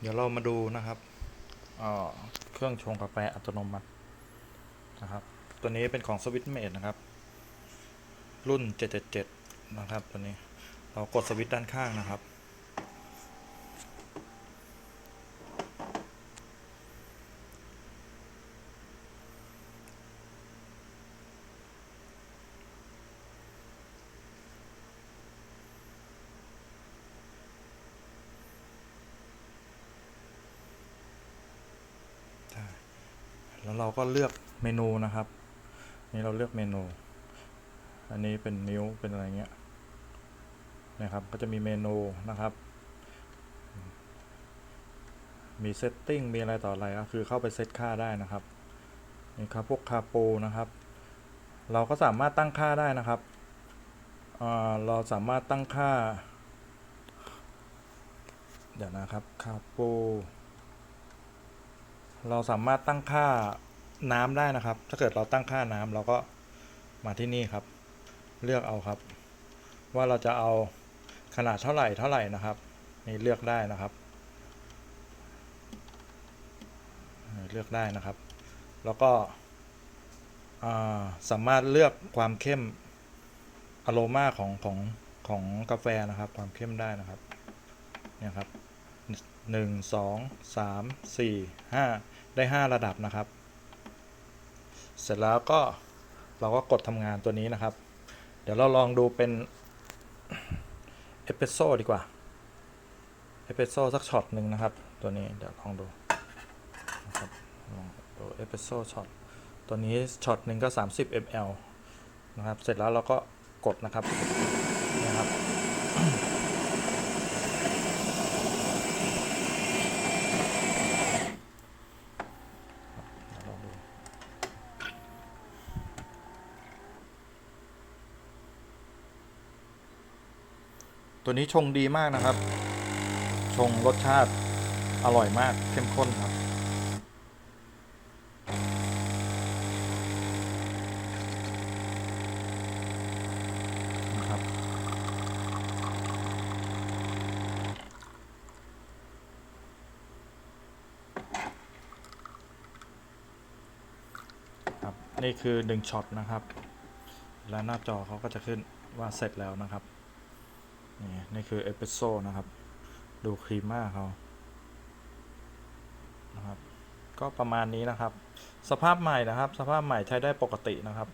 เดี๋ยวเรามาดูนะครับเครื่องชงกาแฟอัตโนมัตินะครับ ตัวนี้เป็นของสวิตเมดนะครับ รุ่น 777 นะครับ ตัวนี้ เรากดสวิตด้านข้างนะครับ แล้วเราก็เลือกเมนูนะครับ นี่เราเลือกเมนู อันนี้เป็นนิ้วเป็นอะไรเงี้ยนะครับ ก็จะมีเมนูนะครับ มีเซตติ้งมีอะไรต่ออะไรก็คือเข้าไปเซตค่าได้นะครับนี่ครับพวกคาโปนะครับ เราก็สามารถตั้งค่าได้นะครับเราสามารถตั้งค่า เดี๋ยวนะครับคาโป เราสามารถตั้งค่าน้ำได้นะครับ ถ้าเกิดเราตั้งค่าน้ำเราก็มาที่นี่ครับ เลือกเอาครับ ว่าเราจะเอาขนาดเท่าไหร่เท่าไหร่นะครับนี่เลือกได้นะครับเลือกได้นะครับ แล้วก็สามารถเลือกความเข้มอโรมาของของของกาแฟนะครับ ความเข้มได้นะครับเนี่ยครับหนึ่งสองสามสี่ห้า ได้ห้าระดับนะครับ เสร็จแล้วก็เราก็กดทำงานตัวนี้นะครับ เดี๋ยวเราลองดูเป็นเอสเปรสโซ่ดีกว่าเอสเปรสโซ่สักช็อตหนึ่งนะครับ ตัวนี้เดี๋ยวลองดูนะครับลองดูเอสเปรสโซ่ช็อตตัวนี้ช็อตหนึ่งก็ 30 ml นะครับ เสร็จแล้วเราก็กดนะครับนี่ครับ เดี๋ยวลองดู ตัวนี้ชงดีมากนะครับ ชงรสชาติอร่อยมากเข้มข้นครับ นะครับครับนี่คือหนึ่งช็อตนะครับ แล้วหน้าจอเขาก็จะขึ้นว่าเสร็จแล้วนะครับ นี่นี่คือเอสเปรสโซ่นะครับ ดูครีมม่าเขานะครับ ก็ประมาณนี้นะครับ สภาพใหม่นะครับ สภาพใหม่ใช้ได้ปกตินะครับ